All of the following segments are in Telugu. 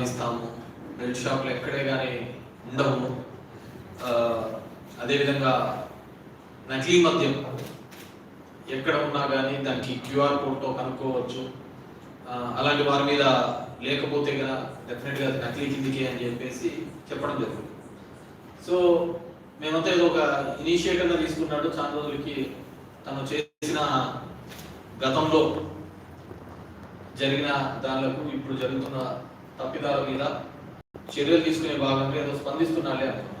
తీస్తాము బెల్ట్ షాప్లు ఎక్కడే కానీ ఉండవు అదేవిధంగా నకిలీ మద్యం ఎక్కడ ఉన్నా కానీ దానికి క్యూఆర్ కోడ్తో కనుక్కోవచ్చు. అలాంటి వారి మీద లేకపోతే కదా డెఫినెట్గా నకిలీ కిందికి అని చెప్పేసి చెప్పడం జరుగుతుంది. సో మేమంతా ఏదో ఒక ఇనిషియేటివ్గా తీసుకున్నాడు. చాలా రోజులకి తను చేసిన గతంలో జరిగిన దానిలకు ఇప్పుడు జరుగుతున్న తప్పిదాల మీద చర్యలు తీసుకునే భాగంగా ఏదో స్పందిస్తున్నాలే అనుకున్నాను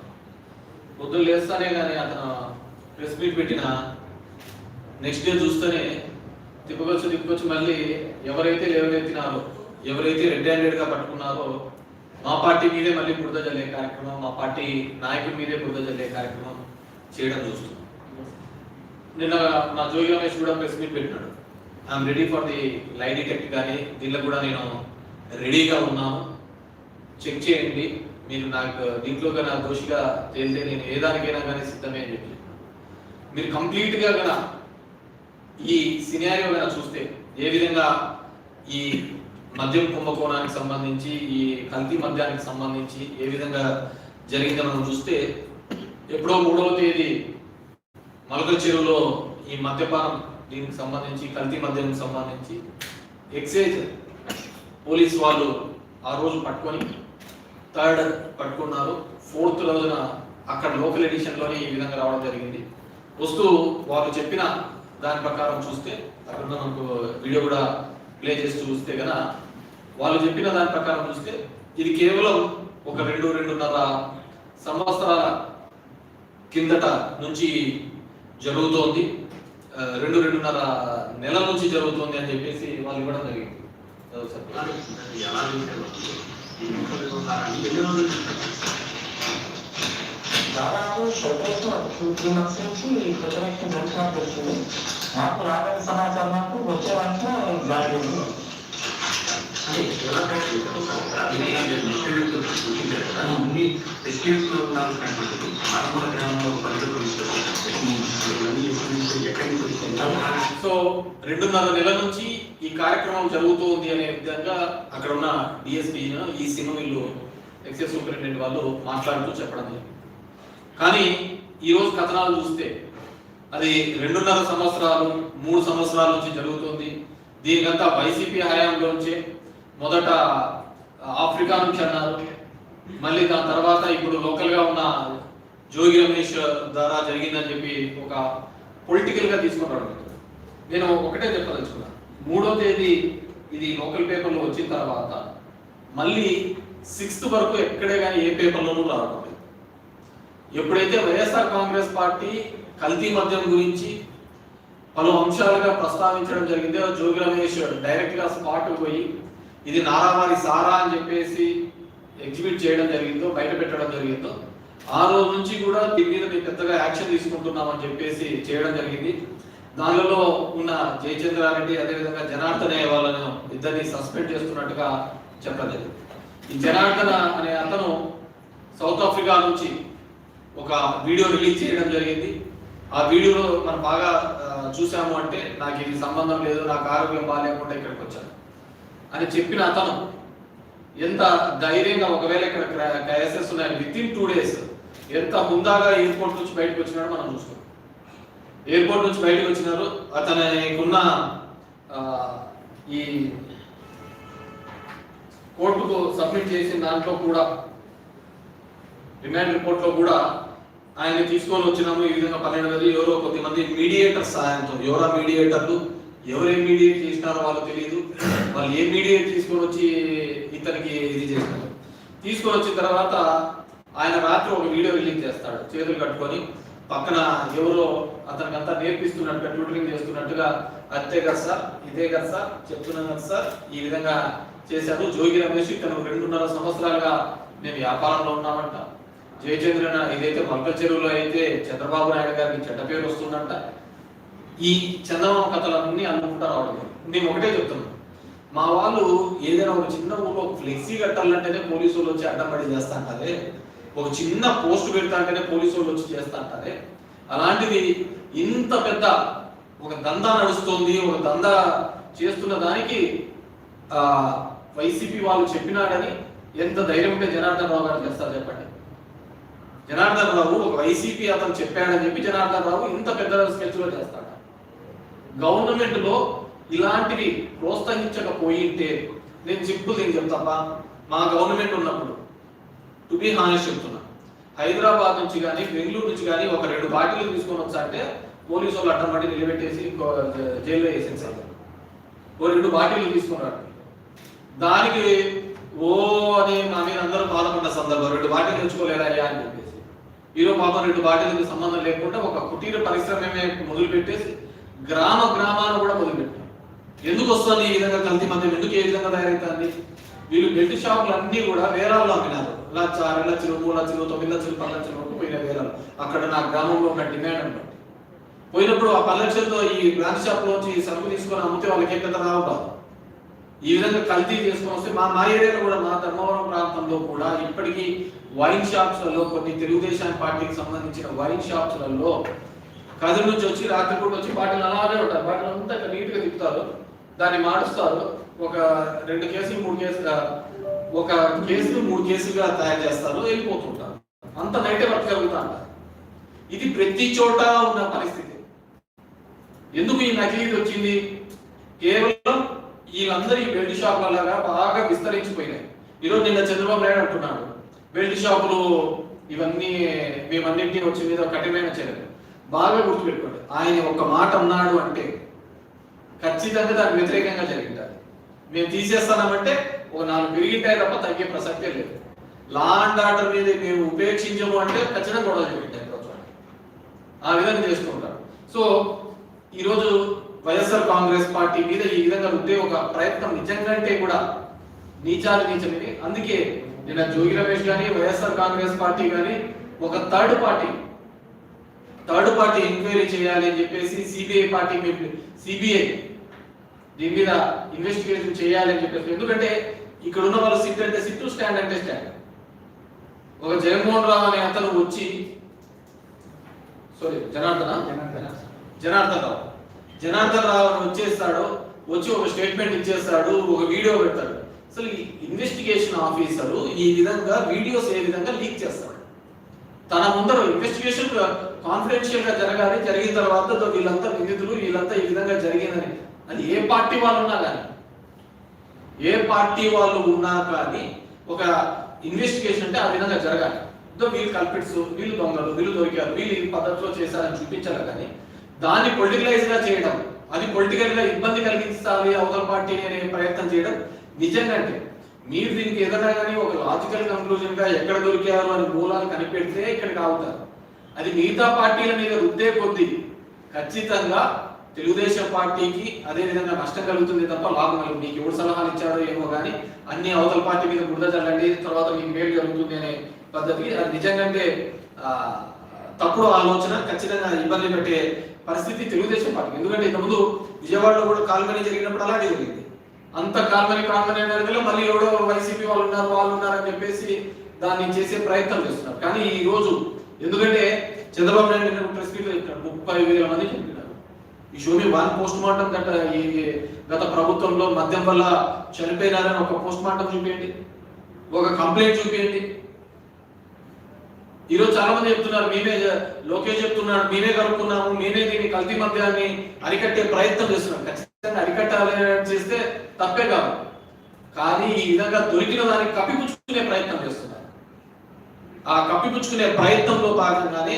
పొద్దున్న లేస్తానే కానీ అతను ప్రెస్ మీట్ పెట్టిన నెక్స్ట్ డే చూస్తేనే తిప్పకొచ్చు తిప్పకొచ్చు మళ్ళీ ఎవరైతే లేవనెత్తినారో ఎవరైతే రెడ్ హ్యాండెడ్గా పట్టుకున్నారో మా పార్టీ మీదే మళ్ళీ బురద జల్లే కార్యక్రమం మా పార్టీ నాయకుడి మీదే బురద జల్లే కార్యక్రమం చేయడం చూస్తున్నాం. నిన్న మా జోగి రమేష్ కూడా ప్రెస్ మీట్ పెట్టినాడు. I'm ready for the lie detect కానీ దీనిలో కూడా నేను రెడీగా ఉన్నాను చెక్ చేయండి. మీరు నాకు దీంట్లో కన్నా దోషిగా తేలితే నేను ఏ దానికైనా కానీ సిద్ధమే అని చెప్పి మీరు కంప్లీట్గా కన్నా ఈ సినారియో కన్నా చూస్తే ఏ విధంగా ఈ మద్యం కుంభకోణానికి సంబంధించి ఈ కల్తీ మద్యానికి సంబంధించి ఏ విధంగా జరిగిందో మనం చూస్తే ఎప్పుడో మూడవ తేదీ మలక చెరువులో ఈ మద్యపానం దీనికి సంబంధించి కల్తీ మద్యానికి సంబంధించి ఎక్సైజ్ పోలీస్ వాళ్ళు ఆ రోజు పట్టుకొని థర్డ్ పట్టుకున్నారు. ఫోర్త్ రోజున అక్కడ లోకల్ ఎడిషన్లోనే ఈ విధంగా రావడం జరిగింది. వస్తూ వాళ్ళు చెప్పిన దాని ప్రకారం చూస్తే అక్కడ మనకు వీడియో కూడా ప్లే చేసి చూస్తే కదా వాళ్ళు చెప్పిన దాని ప్రకారం చూస్తే ఇది కేవలం ఒక రెండు రెండున్నర సంవత్సరాల కిందట నుంచి జరుగుతోంది. రెండు రెండున్నర నెలల నుంచి జరుగుతోంది అని చెప్పేసి వాళ్ళు ఇవ్వడం జరిగింది. ఆ, సార్. ఎలా చూసారు ఈ ముక్కలు వ్యవహారాన్ని ఎన్ని రోజులు చూసారు? దాదాపు షోకేస్ టూ త్రీ మంత్స్ నుంచి ప్రిపరేషన్ జరుగుతున్నట్టు తెలిసింది మాకు రాబోయే సమాచారం నాకు వచ్చే వాటిలో జరిగింది అన్ని డిస్ట్రిబ్యూటర్ ఆరంభ గ్రామంలో సో రెండున్నర నెలల నుంచి ఈ కార్యక్రమం జరుగుతోంది అనే విధంగా అక్కడ ఉన్న డిఎస్పీ ఈ సినిమా వీళ్ళు ఎక్సైజ్ సూపరింటెండెంట్ వాళ్ళు మాట్లాడుతూ చెప్పడం జరిగింది. కానీ ఈరోజు కథనాలు చూస్తే అది రెండున్నర సంవత్సరాలు మూడు సంవత్సరాల నుంచి జరుగుతుంది. దీనికంతా వైసీపీ హయాంలోంచే మొదట ఆఫ్రికా నుంచి అన్నారు. మళ్ళీ దాని తర్వాత ఇప్పుడు లోకల్గా ఉన్న జోగి రమేష్ ద్వారా జరిగిందని చెప్పి ఒక పొలిటికల్గా నేను ఒకటే చెప్పదలుచుకున్నా. మూడో తేదీ ఇది లోకల్ పేపర్లో వచ్చిన తర్వాత మళ్ళీ సిక్స్త్ వరకు ఎక్కడే కానీ ఏ పేపర్లోనూ రావడం ఎప్పుడైతే వైఎస్ఆర్ కాంగ్రెస్ పార్టీ కల్తీ మద్యం గురించి పలు అంశాలుగా ప్రస్తావించడం జరిగిందో జోగి రమేష్ డైరెక్ట్గా స్పాట్ పోయి ఇది నారావారి సారా అని చెప్పేసి ఎగ్జిబిట్ చేయడం జరిగిందో బయట పెట్టడం జరిగిందో ఆ రోజు నుంచి కూడా దీని మీద మేము పెద్దగా యాక్షన్ తీసుకుంటున్నామని చెప్పేసి చేయడం జరిగింది. దానిలో ఉన్న జయచంద్రారెడ్డి అదేవిధంగా జనార్దన్ అనే వాళ్ళను ఇద్దరిని సస్పెండ్ చేస్తున్నట్టుగా చెప్పలేదు ఈ జనార్దన అనే అతను సౌత్ ఆఫ్రికా నుంచి ఒక వీడియో రిలీజ్ చేయడం జరిగింది. ఆ వీడియోలో మనం బాగా చూసాము అంటే నాకు ఇది సంబంధం లేదు నాకు ఆరోగ్యం బాగాలేకుండా ఇక్కడికి వచ్చాను అని చెప్పిన అతను ఎంత ధైర్యంగా ఒకవేళ ఇక్కడ క్రైసెస్ ఉన్నాయి విత్ ఇన్ టూ డేస్ ఎంత హుందాగా ఎయిర్పోర్ట్ నుంచి బయటకు వచ్చినాడో మనం చూస్తాం ఎయిర్పోర్ట్ నుంచి బయటకు వచ్చినారు అతనికున్న ఈ కోర్టుకు సబ్మిట్ చేసిన దాంట్లో కూడా రిమాండ్ రిపోర్ట్లో కూడా ఆయన తీసుకొని వచ్చినాము. ఈ విధంగా పన్నెండు వేలు ఎవరో కొద్దిమంది మీడియేటర్ సహాయంతో ఎవరా మీడియేటర్లు ఎవరు ఏం మీడియేట్ చేసినారో వాళ్ళకి తెలియదు. వాళ్ళు ఏ మీడియేట్ తీసుకొని వచ్చి ఇతనికి ఇది చేశాడు. తీసుకొని వచ్చిన తర్వాత ఆయన రాత్రి ఒక వీడియో రిలీజ్ చేస్తాడు. చేతులు కట్టుకొని పక్కన ఎవరో అతనికి అంతా నేర్పిస్తున్నట్టుగా ట్యూటరింగ్ చేస్తున్నట్టుగా అంతే కదా సార్ ఇదే కదా సార్ చెప్తున్నాను కదా సార్ ఈ విధంగా చేశాడు జోగి రమేష్ ఇతను రెండున్నర సంవత్సరాలుగా మేము వ్యాపారంలో ఉన్నామంట. జయచంద్రన ఇదైతే మల్క చెరువులో అయితే చంద్రబాబు నాయుడు గారికి చెడ్డ పేరు వస్తుందంట. ఈ చందమామ కథలన్నీ అనుకుంటా రావడం నేను ఒకటే చెప్తున్నాను మా వాళ్ళు ఏదైనా ఒక చిన్న ఊళ్ళో ఫ్లెక్సీ కట్టాలంటేనే పోలీసు వాళ్ళు వచ్చి అడ్డం పడి ఒక చిన్న పోస్ట్ పెడతాంటేనే పోలీసు వాళ్ళు వచ్చి చేస్తాంటారే? అలాంటిది ఇంత పెద్ద ఒక దందా నడుస్తుంది ఒక దందా చేస్తున్న దానికి ఆ వైసీపీ వాళ్ళు చెప్పినాడని ఎంత ధైర్యం ఉంటే జనార్దన్ రావు గారు చేస్తారు చెప్పండి. జనార్దన్ రావు ఒక వైసీపీ అతను చెప్పాడని చెప్పి జనార్దన్ రావు ఇంత పెద్ద స్కెచ్లో చేస్తాడు. గవర్నమెంట్లో ఇలాంటివి ప్రోత్సహించకపోయింటే నేను సింపుల్ నేను చెప్తాపా మా గవర్నమెంట్ ఉన్నప్పుడు టు బి హానెస్ట్ చెప్తున్నా. హైదరాబాద్ నుంచి కానీ బెంగళూరు నుంచి కానీ ఒక రెండు బాటిల్ తీసుకొని వచ్చాయంటే పోలీసు వాళ్ళు అడ్డం పట్టి నిలబెట్టేసి జైల్లో వేసేసారు. ఓ రెండు బాటిల్ తీసుకున్నారు. దానికి ఓ అని మా మీద అందరూ బాధపడ్డ సందర్భం రెండు బాటిల్ తెచ్చుకోలేదా అని చెప్పేసి. ఈరోజు పాపం రెండు బాటిల్కి సంబంధం లేకుండా ఒక కుటీర పరిశ్రమే మొదలుపెట్టేసి గ్రామ గ్రామాన్ని కూడా మొదలుపెట్టారు. ఎందుకు వస్తుంది ఈ విధంగా కల్తీ మద్యం? ఎందుకు ఏ విధంగా తయారవుతుంది వీళ్ళు బెల్ట్ షాపులు అన్ని కూడా వేరాల్లో అమ్మినారు. లచ్చ రెండు లక్షలు మూడు లక్షలు తొమ్మిది లక్షలు పది లక్షలు వరకు పోయిన వేరాలు అక్కడ నా గ్రామంలో ఒక డిమాండ్ అనమాట పోయినప్పుడు ఆ పది లక్షలతో ఈ బ్రాంచ్ షాప్ లోంచి సరుకు తీసుకొని అమ్మితే వాళ్ళకి ఏ పెద్ద రావు కాదు. ఈ విధంగా కల్తీ చేసుకొని వస్తే మా మా ఏరియాలో కూడా మా ధర్మవరం ప్రాంతంలో కూడా ఇప్పటికీ వైన్ షాప్స్లలో కొన్ని తెలుగుదేశం పార్టీకి సంబంధించిన వైన్ షాప్స్లలో కథ నుంచి వచ్చి రాత్రిపూట వచ్చి బాటిల్ అలానే ఉంటారు బాటిల్ అంతా నీట్గా తిప్పుతారు. దాన్ని మారుస్తారు. ఒక రెండు కేసులు మూడు కేసులు ఒక కేసులు మూడు కేసులుగా తయారు చేస్తారు వెళ్ళిపోతుంటారు. అంత నైటే వర్క్ జరుగుతా ఇది ప్రతి చోట ఉన్న పరిస్థితి. ఎందుకు ఈ నకిలీ వచ్చింది? కేవలం వీళ్ళందరూ ఈ బెల్ట్ షాపులలాగా బాగా విస్తరించిపోయినాయి. ఈరోజు నిన్న చంద్రబాబు నాయుడు అంటున్నాడు బెల్ట్ షాపులు ఇవన్నీ మేమన్నింటినీ వచ్చి మీద కఠినమైన చర్యలు. బాగా గుర్తుపెట్టుకోండి ఆయన ఒక మాట అన్నాడు అంటే ఖచ్చితంగా దానికి వ్యతిరేకంగా జరిగింటారు మేము తీసేస్తామంటే ఓ నాలుగు పెరిగింటాయి తప్ప తగ్గే ప్రసక్తే లేదు. లా అండ్ ఆర్డర్ మీద మేము ఉపేక్షించము అంటే ఖచ్చితంగా గొడవ జరిగింటాయి రోజు ఆ విధంగా చేసుకుంటారు సో ఈరోజు వైఎస్ఆర్ కాంగ్రెస్ పార్టీ మీద ఈ విధంగా ఉండే ఒక ప్రయత్నం నిజంగా అంటే కూడా నీచాలు నీచమని అందుకే నిన్న జోగి రమేష్ కానీ వైఎస్ఆర్ కాంగ్రెస్ పార్టీ కానీ ఒక third party third party enquiry చేయాలి అని చెప్పేసి సిబిఐ పార్టీ సిబిఐ దీని మీద ఇన్వెస్టిగేషన్ చేయాలని చెప్పేసి. ఎందుకంటే ఇక్కడ ఉన్న వాళ్ళు సిట్ అంటే సిట్ స్టాండ్ అంటే స్టాండ్ ఒక జగన్మోహన్ రావు అనే అతను వచ్చి సారీ జనార్దన జనార్దన్ రావు. జనార్దన్ రావు అని వచ్చేస్తాడు వచ్చి ఒక స్టేట్మెంట్ ఇచ్చేస్తాడు ఒక వీడియో పెడతాడు. అసలు ఈ ఇన్వెస్టిగేషన్ ఆఫీసర్ ఈ విధంగా వీడియోస్ ఏ విధంగా లీక్ చేస్తాడు? తన ముందర ఇన్వెస్టిగేషన్ కాన్ఫిడెన్షియల్గా జరగాలి జరిగిన తర్వాత వీళ్ళంతా నిందితులు వీళ్ళంతా ఈ విధంగా జరిగిందని అది ఏ పార్టీ వాళ్ళు ఉన్నా కానీ. ఏ పార్టీ వాళ్ళు ఉన్నా కానీ ఒక ఇన్వెస్టిగేషన్ అంటే ఆ విధంగా జరగాలి. వీళ్ళు కల్పిట్స్ వీళ్ళు దొంగలు వీళ్ళు దొరికారు వీళ్ళు ఈ పద్ధతిలో చేశారని చూపించాలి కానీ దాన్ని పొలిటికలైజ్గా చేయడం అది పొలిటికల్గా ఇబ్బంది కలిగించాలి అవతల పార్టీని అనే ప్రయత్నం చేయడం నిజంగా అంటే మీరు దీనికి ఏదైనా కానీ ఒక లాజికల్ కంక్లూజన్గా ఎక్కడ దొరికారు అని మూలాలు కనిపెడితే ఇక్కడికి ఆగుతారు. అది మిగతా పార్టీల మీద రుద్దే కొద్దీ ఖచ్చితంగా తెలుగుదేశం పార్టీకి అదే విధంగా నష్టం కలుగుతుంది తప్ప లాభం కలుగుతుంది మీకు ఎవరు సలహాలు ఇచ్చారో ఏమో కానీ అన్ని అవతల పార్టీ మీద బురద చల్లండి తర్వాత మీకు మేలు జరుగుతుంది అనే పద్ధతికి అది నిజంగా అంటే ఆ, తప్పుడు ఆలోచన ఖచ్చితంగా ఇబ్బంది పెట్టే పరిస్థితి తెలుగుదేశం పార్టీ ఎందుకంటే ఇంతకుముందు విజయవాడలో కూడా కాల్మనీ జరిగినప్పుడు అలాగే జరిగింది. అంత కాల్మనీ కాల్మనీ అనేది మళ్ళీ ఎవడో వైసీపీ వాళ్ళు ఉన్నారు వాళ్ళు ఉన్నారు అని చెప్పేసి దాన్ని చేసే ప్రయత్నం చేస్తున్నారు. కానీ ఈ రోజు ఎందుకంటే చంద్రబాబు నాయుడు ప్రెస్ మీట్లో చెప్పినాడు ముప్పై వేల మంది ఈ షోని వన్ పోస్ట్ మార్టం గత ఈ గత ప్రభుత్వంలో మద్యం వల్ల చనిపోయినారని ఒక పోస్ట్ మార్టం చూపించండి. ఒక కంప్లైంట్ చూపించండి. ఈరోజు చాలా మంది చెప్తున్నారు మేమే లోకేష్ చెప్తున్నాడు మేమే కలుపుకున్నాము మేమే దీన్ని కల్తీ మద్యాన్ని అరికట్టే ప్రయత్నం చేస్తున్నాం. ఖచ్చితంగా అరికట్టాలి చేస్తే తప్పే కాదు. కానీ ఈ విధంగా దొరికిన దాన్ని కప్పిపుచ్చుకునే ప్రయత్నం చేస్తున్నారు. ఆ కప్పిపుచ్చుకునే ప్రయత్నంలో భాగంగానే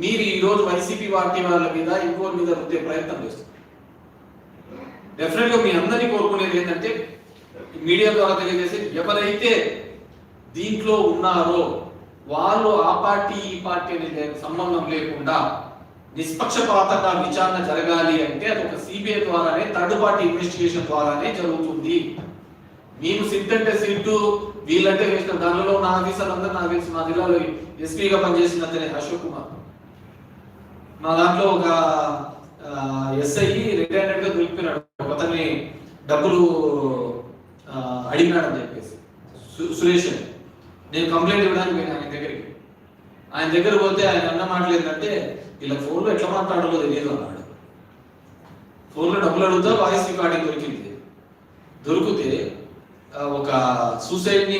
మీరు ఈ రోజు వైసీపీ పార్టీ వాళ్ళ మీద ఇంకోటి మీద రుద్దే ప్రయత్నం చేస్తున్నారు. డెఫినెట్గా మీ అందరినీ కోరుకునేది ఏంటంటే మీడియా ద్వారా తెలియజేసి ఎవరైతే దీంట్లో ఉన్నారో వాళ్ళు ఆ పార్టీ ఈ పార్టీ అనే సంబంధం లేకుండా నిష్పక్షపాతంగా విచారణ జరగాలి అంటే అది ఒక సిబిఐ ద్వారానే థర్డ్ పార్టీ ఇన్వెస్టిగేషన్ ద్వారానే జరుగుతుంది. మేము సిట్ అంటే వీళ్ళంటే వేసిన దానిలో నా ఆఫీసర్ అందరూ నాకు తెలుసు మా జిల్లాలో ఎస్పీగా పనిచేసిన అతనే అశోక్ కుమార్. మా దాంట్లో ఒక ఎస్ఐ రిటైర్డ్గా దొరికిపోయినాడు. ఒక డబ్బులు ఆ, అడిగినాడని చెప్పేసి. సు- సురేష్ నేను కంప్లైంట్ ఇవ్వడానికి పోయినా ఆయన దగ్గరికి. ఆయన దగ్గర పోతే ఆయన అన్న మాటలు ఏంటంటే ఇలా ఫోన్లో ఎట్లా మాట్లాడాలో తెలియదు అన్నాడు. ఫోన్లో డబ్బులు అడుగుతా వాయిస్ రికార్డింగ్ దొరికింది. దొరికితే ఒక సూసైడ్ని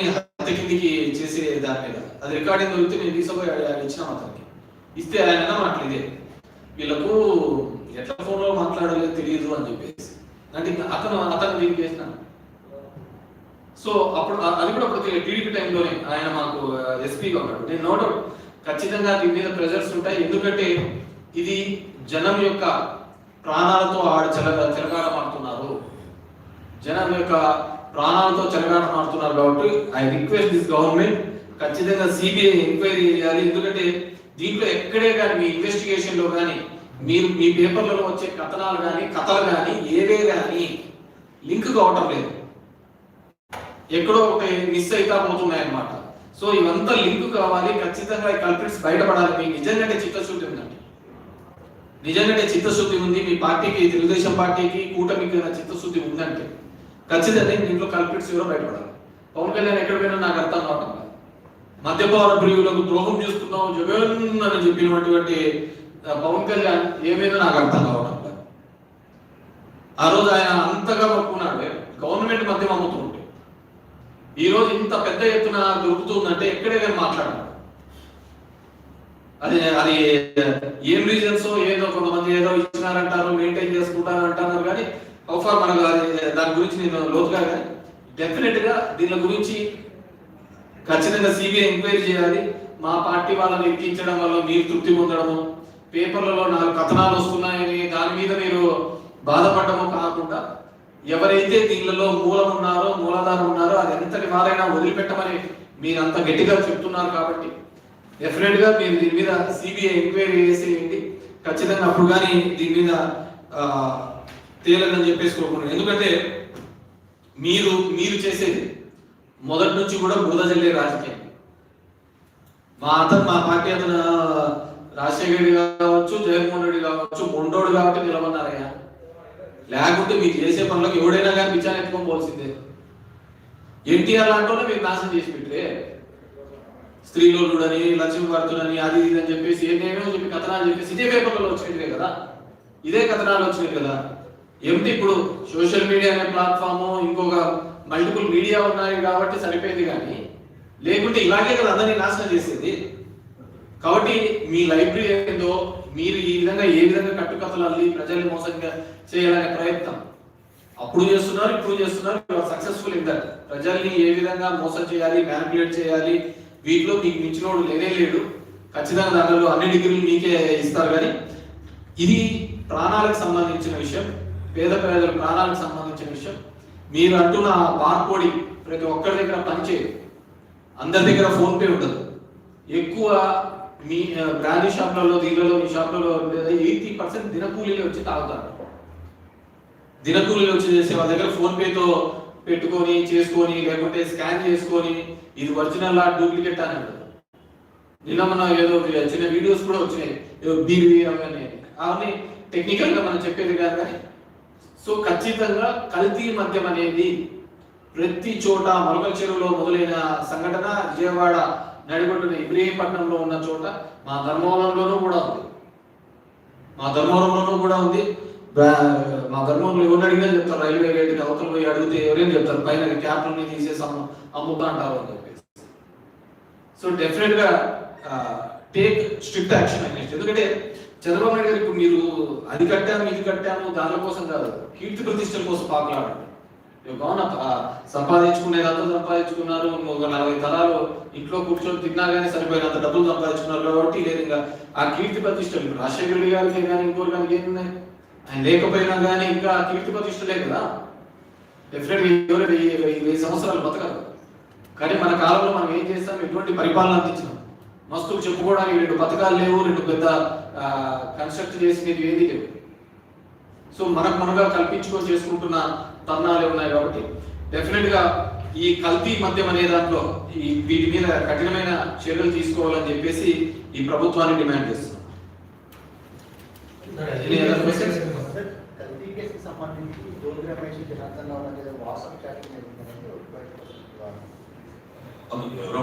కిందికి చేసే దాని మీద. అది రికార్డింగ్ దొరికితే నేను తీసుకుపోయి ఆయన ఇచ్చిన అతనికి. ఇస్తే ఆయన అన్న మాటలు ఇదే. వీళ్ళకు ఎట్లా ఫోన్లో మాట్లాడాలో తెలియదు అని చెప్పేసి. అంటే అతను అతను దీనికి చేసినాను. సో అప్పుడు అది కూడా అప్పుడు టీడీపీ టైంలోనే ఆయన మాకు ఎస్పీగా ఉన్నాడు. నేను నో డౌట్. ఖచ్చితంగా దీని మీద ప్రెజర్స్ ఉంటాయి. ఎందుకంటే ఇది జనం యొక్క ప్రాణాలతో ఆడ చెలగ చెలగాటమాడుతున్నారు జనం యొక్క ప్రాణాలతో చెలగాడమాడుతున్నారు కాబట్టి ఐ రిక్వెస్ట్ దిస్ గవర్నమెంట్ ఖచ్చితంగా సిబిఐ ఎంక్వైరీ చేయాలి. ఎందుకంటే దీంట్లో ఎక్కడే కానీ మీ ఇన్వెస్టిగేషన్లో కానీ మీరు మీ పేపర్లలో వచ్చే కథనాలు కానీ కథలు కానీ ఏవే కానీ లింక్ కావటం లేదు. ఎక్కడో ఒకటి మిస్ అయితా పోతున్నాయి అన్నమాట సో ఇవంతా లింక్ కావాలి. ఖచ్చితంగా కల్పిట్స్ బయటపడాలి. మీకు నిజంగానే చిత్తశుద్ధి ఉందండి. నిజంగానే చిత్తశుద్ధి ఉంది. మీ పార్టీకి తెలుగుదేశం పార్టీకి కూటమికి చిత్తశుద్ధి ఉందంటే ఖచ్చితంగా దీంట్లో కల్పిట్స్ ఎవరో బయటపడాలి. పవన్ కళ్యాణ్ ఎక్కడ పోయినా నాకు అర్థం కావటం మద్యపాన ప్రియులకు ద్రోహం చేస్తున్నావు జగన్ అని చెప్పినటువంటి పవన్ కళ్యాణ్ ఏమైనా నాకు అర్థం కావడం ఆ రోజు ఆయన అంతగా మొక్కున్నాడు గవర్నమెంట్ మద్యం అమ్ముతుంటే. ఈ రోజు ఇంత పెద్ద ఎత్తున దొరుకుతుందంటే ఎక్కడే నేను మాట్లాడాలి అది అది ఏం రీజన్స్ ఏదో కొంతమంది ఏదో ఇచ్చినారంటారు మెయింటైన్ చేసుకుంటారు అంటున్నారు కానీ హౌఫార్ మనకు దాని గురించి నేను లోతుగా డెఫినెట్గా దీని గురించి ఖచ్చితంగా సిబిఐ ఎంక్వైరీ చేయాలి. మా పార్టీ వాళ్ళని ఎక్కించడం వల్ల మీరు తృప్తి పొందడము పేపర్లలో నాలుగు కథనాలు వస్తున్నాయని దాని మీద మీరు బాధపడము కాకుండా ఎవరైతే దీనిలో మూలం ఉన్నారో మూలధనం ఉన్నారో అది ఎంతటి వారైనా వదిలిపెట్టమని మీరు అంత గట్టిగా చెప్తున్నారు కాబట్టి డెఫినెట్గా మీరు దీని మీద సిబిఐ ఎంక్వైరీ చేసేయండి. ఖచ్చితంగా అప్పుడు కానీ దీని మీద తేలని చెప్పేసి కోరుకుంటున్నాను ఎందుకంటే మీరు మీరు చేసేది మొదటి నుంచి కూడా బురద జల్లే రాజకీయం. మా అతను మా పార్టీ అతను రాజశేఖర్ రెడ్డి కావచ్చు జగన్మోహన్ రెడ్డి కావచ్చు మొండోడు కాబట్టి నిలబడినారయ్యా లేకుంటే మీరు చేసే పనులకు ఎవడైనా కానీ పిచ్చాన్ని ఎత్తుకొని ఎన్టీఆర్ లాంటి మీరు నాశనం చేసి పెట్టే స్త్రీలోనుడని లక్ష్మీభర్తుడని అది ఇది అని చెప్పేసి ఏమేమో చెప్పి కథనాలు చెప్పేసి ఇదే పేపర్లలో వచ్చినట్టే కదా. ఇదే కథనాలు వచ్చినాయి కదా. ఏమిటి ఇప్పుడు సోషల్ మీడియా అనే ప్లాట్ఫామ్ ఇంకొక మల్టిపుల్ మీడియా ఉన్నాయి కాబట్టి సరిపోయింది కానీ లేకుంటే ఇలాగే కదా అందరినీ నాశనం చేసేది. కాబట్టి మీ లైబ్రరీ ఏందో మీరు ఈ విధంగా ఏ విధంగా కట్టుకథలు అల్లి ప్రజల్ని మోసంగా చేయాలనే ప్రయత్నం. అప్పుడు చేస్తున్నారు ఇప్పుడు చేస్తున్నారు సక్సెస్ఫుల్ ఇన్ దట్ ప్రజల్ని ఏ విధంగా మోసం చేయాలి మ్యానిపులేట్ చేయాలి వీటిలో మీకు మించినోడు లేనే లేడు. ఖచ్చితంగా దానిలో అన్ని డిగ్రీలు మీకే ఇస్తారు కానీ ఇది ప్రాణాలకు సంబంధించిన విషయం పేద ప్రజల ప్రాణాలకు సంబంధించిన విషయం. మీరు అంటున్న బార్కోడి ప్రతి ఒక్కరి దగ్గర పనిచేయదు. అందరి దగ్గర ఫోన్ పే ఉండదు. ఎక్కువ మీ బ్రాండీ షాప్లలో దీనిలో మీ షాప్లలో ఎయిటీ పర్సెంట్ దినకూలీలు వచ్చి తాగుతారు. దినకూలీలు వచ్చి చేసే వాళ్ళ దగ్గర ఫోన్ పేతో పెట్టుకొని చేసుకొని లేకుంటే స్కాన్ చేసుకొని ఇది ఒరిజినల్ ఆ డూప్లికేట్ అని అంటారు నిన్న మన ఏదో చిన్న వీడియోస్ కూడా వచ్చినాయి. ఏదో బీవీ అవన్నీ. అవన్నీ టెక్నికల్గా మనం చెప్పేది కాదు కానీ సో ఖచ్చితంగా కల్తీ మద్యం అనేది ప్రతి చోట మరొక చెరువులో మొదలైన సంఘటన విజయవాడ నడిగొడ్డున ఇబ్రహీంపట్నంలో ఉన్న చోట మా ధర్మవరంలోనూ కూడా ఉంది. మా ధర్మవరంలోనూ కూడా ఉంది. మా ధర్మంలో ఎవరు అడిగినా చెప్తారు. రైల్వే గేట్ అవతల పోయి అడిగితే ఎవరైనా చెప్తారు. పైన క్యాప్లని తీసేసాము అమ్ముతా అంటారు అని చెప్పేసి. సో డెఫినెట్గా టేక్ స్ట్రిక్ట్ యాక్షన్ అగేన్స్ట్ ఎందుకంటే చంద్రబాబు నాయుడు గారు ఇప్పుడు మీరు అది కట్టాము ఇది కట్టాము దాని కోసం కాదు. కీర్తి ప్రతిష్టల కోసం పాకులాడండి. సంపాదించుకునే సంపాదించుకునేదంతా సంపాదించుకున్నారు ఒక నలభై తరాలు ఇంట్లో కూర్చొని తిన్నా కానీ సరిపోయినంత డబ్బులు సంపాదించుకున్నారు కాబట్టి లేదు ఇంకా ఆ కీర్తి ప్రతిష్టలు ఇప్పుడు రాజశేఖర రెడ్డి గారికి కానీ ఇంకోటి కానీ ఏమున్నాయి? ఆయన లేకపోయినా కానీ ఇంకా ఆ కీర్తి ప్రతిష్టలే కదా. డెఫినెట్గా ఎవరు వెయ్యి వెయ్యి సంవత్సరాలు బతకదు కానీ మన కాలంలో మనం ఏం చేస్తాం? ఎటువంటి పరిపాలన అందించినాం మస్తులు చెప్పుకోవడానికి రెండు పథకాలు లేవు రెండు పెద్ద కన్స్ట్రక్ట్ చేసినవి ఏది లేవు. సో మనకు మనగా కల్పించుకొని చేసుకుంటున్న తరుణాలే ఉన్నాయి కాబట్టి డెఫినెట్గా ఈ కల్తీ మద్యం అనే దాంట్లో ఈ వీటి మీద కఠినమైన చర్యలు తీసుకోవాలని చెప్పేసి ఈ ప్రభుత్వాన్ని డిమాండ్ చేస్తున్నాం.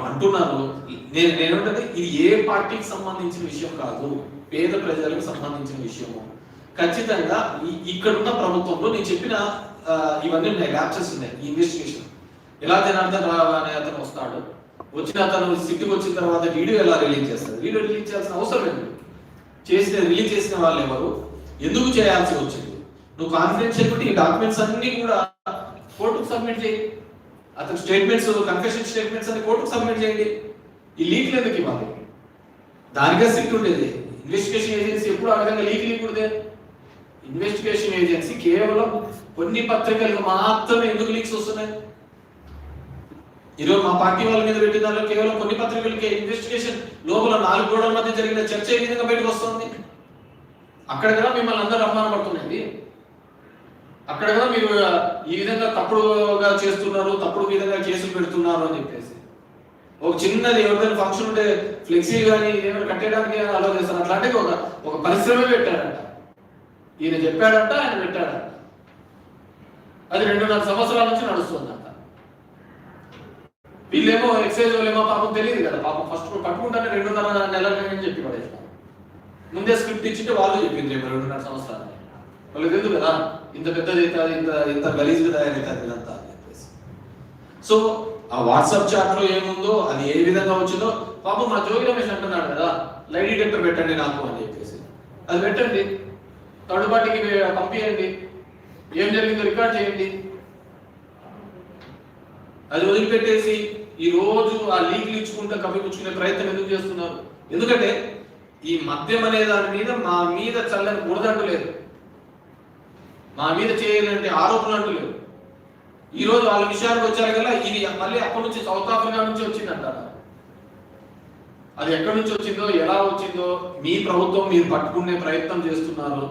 అంటున్నారు. నేను నేనంటే ఇది ఏ పార్టీకి సంబంధించిన విషయం కాదు. పేద ప్రజలకు సంబంధించిన విషయము. ఖచ్చితంగా ఇక్కడున్న ప్రభుత్వంలో నేను చెప్పిన ఇవన్నీ ఉన్నాయి ల్యాప్సెస్ ఉన్నాయి ఈ ఇన్వెస్టిగేషన్ ఎలా జనార్దన్ రావు అనే అతను వస్తాడు? వచ్చిన అతను సిటీకి వచ్చిన తర్వాత వీడియో ఎలా రిలీజ్ చేస్తారు వీడియో రిలీజ్ చేయాల్సిన అవసరం లేదు. చేసిన రిలీజ్ చేసిన వాళ్ళు ఎవరు? ఎందుకు చేయాల్సి వచ్చింది? నువ్వు కాన్ఫిడెన్షియల్ పెట్టి ఈ డాక్యుమెంట్స్ అన్ని కూడా కోర్టుకు సబ్మిట్ చేయి. అతను స్టేట్మెంట్స్ కన్ఫెషన్ స్టేట్మెంట్స్ అన్ని కోర్టుకు సబ్మిట్ చేయండి. ఈ లీక్ ఎందుకు ఇవ్వాలి? దానిగా సిట్ ఉండేది. ఇన్వెస్టిగేషన్ ఏజెన్సీ ఎప్పుడు ఆ విధంగా లీక్ లీకుడిదే ఇన్వెస్టిగేషన్ ఏజెన్సీ కేవలం కొన్ని పత్రికలకు మాత్రమే ఎందుకు లీక్స్ వస్తున్నాయి? ఈరోజు మా పార్టీ వాళ్ళ మీద పెట్టిన దానిలో కేవలం కొన్ని పత్రికలకి ఇన్వెస్టిగేషన్ లోపల నాలుగు గోడల మధ్య జరిగిన చర్చ ఏ విధంగా బయటకు వస్తుంది? అక్కడ కూడా మిమ్మల్ని అందరూ అవమానపడుతున్నది అక్కడ కూడా మీరు ఈ విధంగా తప్పుడుగా చేస్తున్నారు తప్పుడు విధంగా కేసులు పెడుతున్నారు అని చెప్పేసి. ఒక చిన్నది ఎవరిదైనా ఫంక్షన్ ఉంటే ఫ్లెక్సీ కానీ ఏమైనా కట్టేయడానికి అలా చేస్తారు? అట్లాంటివి ఒక ఒక పరిశ్రమ పెట్టాడంట. ఈయన చెప్పాడంట ఆయన పెట్టాడంట. అది రెండున్నర సంవత్సరాల నుంచి నడుస్తుందంట. వీళ్ళేమో ఎక్సైజ్ వాళ్ళేమో పాపం తెలియదు కదా. పాపం ఫస్ట్ పట్టుకుంటానే రెండున్నర నెలల అని చెప్పి పడేస్తాం ముందే స్క్రిప్ట్ ఇచ్చింటే వాళ్ళు చెప్పింది రేపు రెండున్నర సంవత్సరాలు వాళ్ళకి తెలుసు కదా ఇంత పెద్దది అవుతుంది ఇంత ఇంత గలీజ్గా తయారవుతుంది ఇదంతా అని చెప్పేసి. సో ఆ వాట్సాప్ చాట్లో ఏముందో అది ఏ విధంగా వచ్చిందో పాపం మా జోగి రమేష్ అంటున్నాడు కదా లైట్ డిటెక్టర్ పెట్టండి నాకు అని చెప్పేసి. అది పెట్టండి. థర్డ్ పార్టీకి పంపించండి ఏం జరిగిందో రికార్డ్ చేయండి. అది వదిలిపెట్టేసి ఈ రోజు ఆ లీక్లు ఇచ్చుకుంటూ కప్పిపుచ్చుకునే ప్రయత్నం ఎందుకు చేస్తున్నారు? ఎందుకంటే ఈ మద్యం అనే దాని మీద మా మీద చల్లని బురదంటూ లేదు మా మీద చేయాలంటే ఆరోపణలు అంటూ లేదు ఈ రోజు వాళ్ళ విషయానికి వచ్చారు కదా ఇది మళ్ళీ అప్పటి నుంచి సౌత్ ఆఫ్రికా నుంచి వచ్చిందంట అది ఎక్కడి నుంచి వచ్చిందో ఎలా వచ్చిందో మీ ప్రభుత్వం మీరు పట్టుకునే ప్రయత్నం చేస్తున్నారు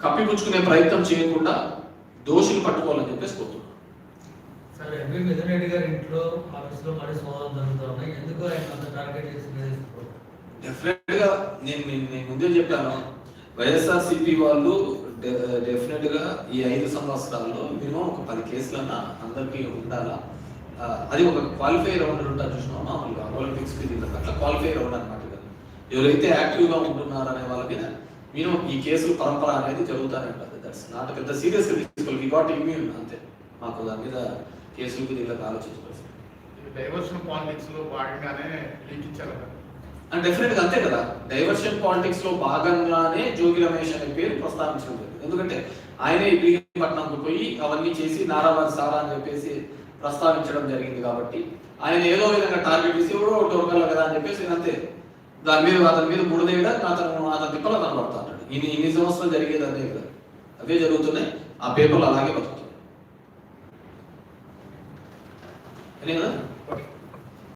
కప్పిపుచ్చుకునే ప్రయత్నం చేయకుండా దోషులు పట్టుకోవాలని చెప్పేసి కోరుతున్నాను సరే ఎంపీ మిథున్ రెడ్డి గారి ఇంట్లో ఆఫీస్లో ఎందుకు ఆయన అంత టార్గెట్ నేను ముందే చెప్పాను. వైఎస్ఆర్ సిపి వాళ్ళు డెఫినెట్గా ఈ ఐదు సంవత్సరాల్లో మినిమం ఒక పది కేసులన్నా అందరికీ ఉండాలా? అది ఒక క్వాలిఫై రౌండ్ ఉంటారు చూసినా మామూలుగా ఒలింపిక్స్కి దీనికి అట్లా క్వాలిఫై రౌండ్ అనమాట కదా ఎవరైతే యాక్టివ్గా ఉంటున్నారు అనే వాళ్ళకి మినిమం ఈ కేసులు పరంపర అనేది జరుగుతూనే ఉంటుంది. దట్స్ నాట్ పెద్ద సీరియస్గా తీసుకోవాలి వి గాట్ ఇమ్యూన్ అంతే. మాకు దాని మీద కేసులకి దీనికి ఆలోచించుకోవాలి డైవర్షన్ పాలిటిక్స్లో భాగంగానే లీక్ ఇచ్చారు డెఫినెట్గా అంతే కదా. డైవర్షన్ పాలిటిక్స్లో భాగంగానే జోగి రమేష్ అనే పేరు ప్రస్తావించడం జరిగింది. ఎందుకంటే ఆయనే ఇబ్రహీంపట్నంకు పోయి అవన్నీ చేసి నారావారి సారా అని చెప్పేసి ప్రస్తావించడం జరిగింది కాబట్టి ఆయన ఏదో విధంగా టార్గెట్ చేసి ఎవడో ఒకటి కదా అని చెప్పేసి అంతే. దాని మీద అతని మీద బుడదేయడం అతను అతని తిప్పలు అంటాడు ఇన్ని ఇన్ని సంవత్సరాలు జరిగేది అదే కదా. అవే జరుగుతున్నాయి. ఆ పేపర్లు అలాగే బతుకుతున్నాయి కదా?